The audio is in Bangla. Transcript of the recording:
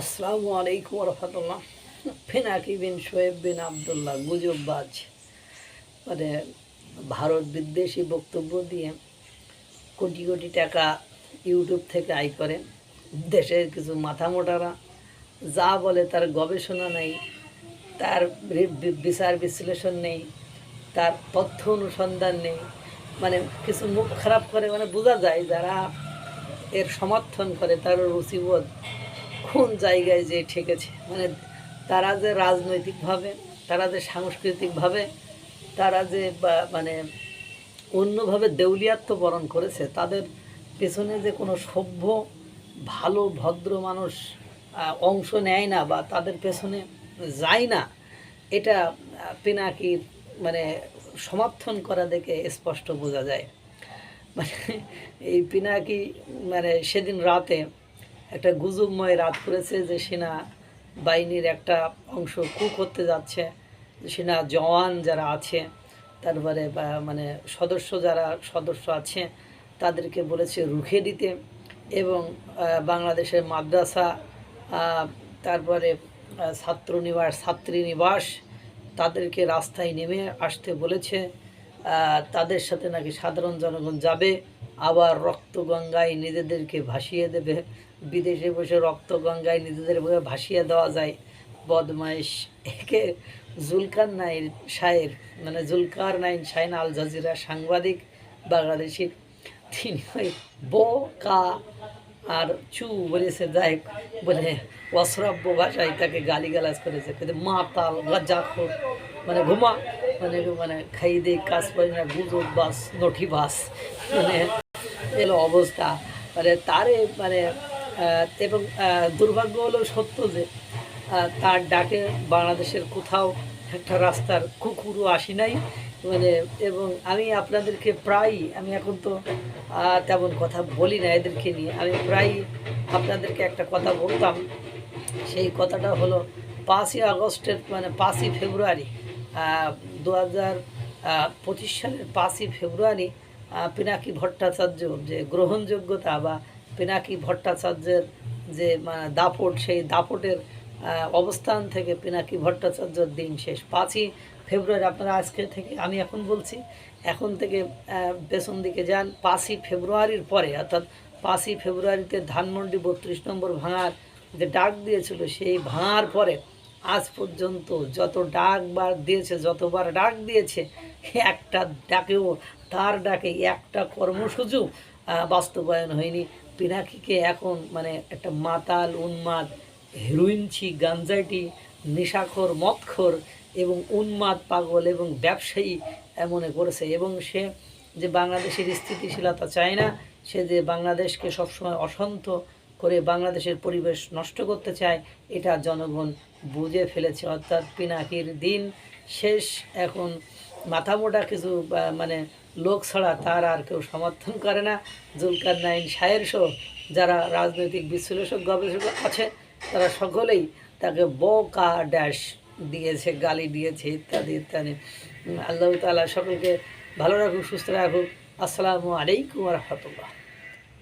আসসালামু আলাইকুম রহমতুল্লাহ ফেনাকি বিন শোয়েব বিন আবদুল্লাহ, গুজববাজ। মানে ভারত বিদ্বেষী বক্তব্য দিয়ে কোটি কোটি টাকা ইউটিউব থেকে আয় করে। দেশের কিছু মাথা মোটারা যা বলে তার গবেষণা নেই, তার বিচার বিশ্লেষণ নেই, তার তথ্য অনুসন্ধান নেই। মানে কিছু মুখ খারাপ করে মানে বোঝা যায় যারা এর সমর্থন করে তার রুচিবোধ। কোন জায়গায় যে ঠেকেছে? মানে তারা যে রাজনৈতিকভাবে, তারা যে সাংস্কৃতিকভাবে, তারা যে মানে অন্যভাবে দেউলিয়াত্ব বরণ করেছে, তাদের পেছনে যে কোনো সভ্য, ভালো, ভদ্র মানুষ অংশ নেয় না বা তাদের পেছনে যায় না, এটা পিনাকির মানে সমর্থন করা দেখে স্পষ্ট বোঝা যায়। মানে এই পিনাকি মানে সেদিন রাতে একটা গুজবময় রাত করেছে যে সেনা বাহিনীর একটা অংশ কু করতে যাচ্ছে সেনা জওয়ান যারা আছে, তারপরে মানে সদস্য যারা সদস্য আছে, তাদেরকে বলেছে রুখে দিতে এবং বাংলাদেশের মাদ্রাসা তারপরে ছাত্রনিবাস, ছাত্রীনিবাস তাদেরকে রাস্তায় নেমে আসতে বলেছে। তাদের সাথে নাকি সাধারণ জনগণ যাবে, আবার রক্তগঙ্গায় নিজেদেরকে ভাসিয়ে দেবে। বিদেশে বসে রক্তগঙ্গায় নিজেদের ভাসিয়ে দেওয়া যায়। বদমাইশ। একে জুলকার নাইন শায়ের মানে জুলকার নাইন শাইন আল জাজিরা সাংবাদিক, বাংলাদেশের। তিনি ওই ব, কা আর চু বলেছে, যাই বলে অশ্রাব্য ভাষায় তাকে গালিগালাজ করেছে। কিন্তু মাতাল লজ্জাখোর মানে ঘুমা মানে মানে খাই দে, কাজ পাই না, গুজব বাস নঠি বাস মানে এলো অবস্থা। মানে তারে মানে এবং দুর্ভাগ্য হলো সত্য যে তার ডাকে বাংলাদেশের কোথাও একটা রাস্তার কুকুরও আসি নাই। মানে এবং আমি আপনাদেরকে প্রায় আমি এখন তো তেমন কথা বলি না এদেরকে নিয়ে, আমি প্রায় আপনাদেরকে একটা কথা বলতাম। সেই কথাটা হলো পাঁচই আগস্টের মানে পাঁচই ফেব্রুয়ারি দু হাজার পঁচিশ সালের পাঁচই ফেব্রুয়ারি পিনাকি ভট্টাচার্য যে গ্রহণযোগ্যতা বা পিনাকি ভট্টাচার্যের যে দাপট, সেই দাপটের অবস্থান থেকে পিনাকি ভট্টাচার্যর দিন শেষ। পাঁচই ফেব্রুয়ারি আপনারা আজকে থেকে, আমি এখন বলছি, এখন থেকে পেছন দিকে যান। পাঁচই ফেব্রুয়ারির পরে, অর্থাৎ পাঁচই ফেব্রুয়ারিতে ধানমন্ডি বত্রিশ নম্বর ভাঙার যে ডাক দিয়েছিল, সেই ভাঙার পরে আজ পর্যন্ত যত ডাক বার দিয়েছে, যতবার ডাক দিয়েছে, একটা ডাকেও, তার ডাকে একটা কর্মসূচিও বাস্তবায়ন হয়নি। পিনাকিকে এখন মানে একটা মাতাল, উন্মাদ, হেরোইনছি গাঞ্জাটি নেশাখোর, মদখোর এবং উন্মাদ, পাগল এবং ব্যবসায়ী মনে করেছে এবং সে যে বাংলাদেশের স্থিতিশীলতা চায় না, সে যে বাংলাদেশকে সবসময় অশান্ত করে বাংলাদেশের পরিবেশ নষ্ট করতে চায়, এটা জনগণ বুঝে ফেলেছে। অর্থাৎ পিনাকির দিন শেষ এখন মাথামোটা কিছু মানে লোক ছাড়া তার আর কেউ সমর্থন করে না। জুলকার নাইন সাহের সহ যারা রাজনৈতিক বিশ্লেষক, গবেষক আছে, তারা সকলেই তাকে বকা ড্যাশ দিয়েছে, গালি দিয়েছে, ইত্যাদি ইত্যাদি। আল্লাহ তালা সকলকে ভালো রাখুক, সুস্থ রাখুক। আসসালামু আলাইকুম রহমতুল্লাহ।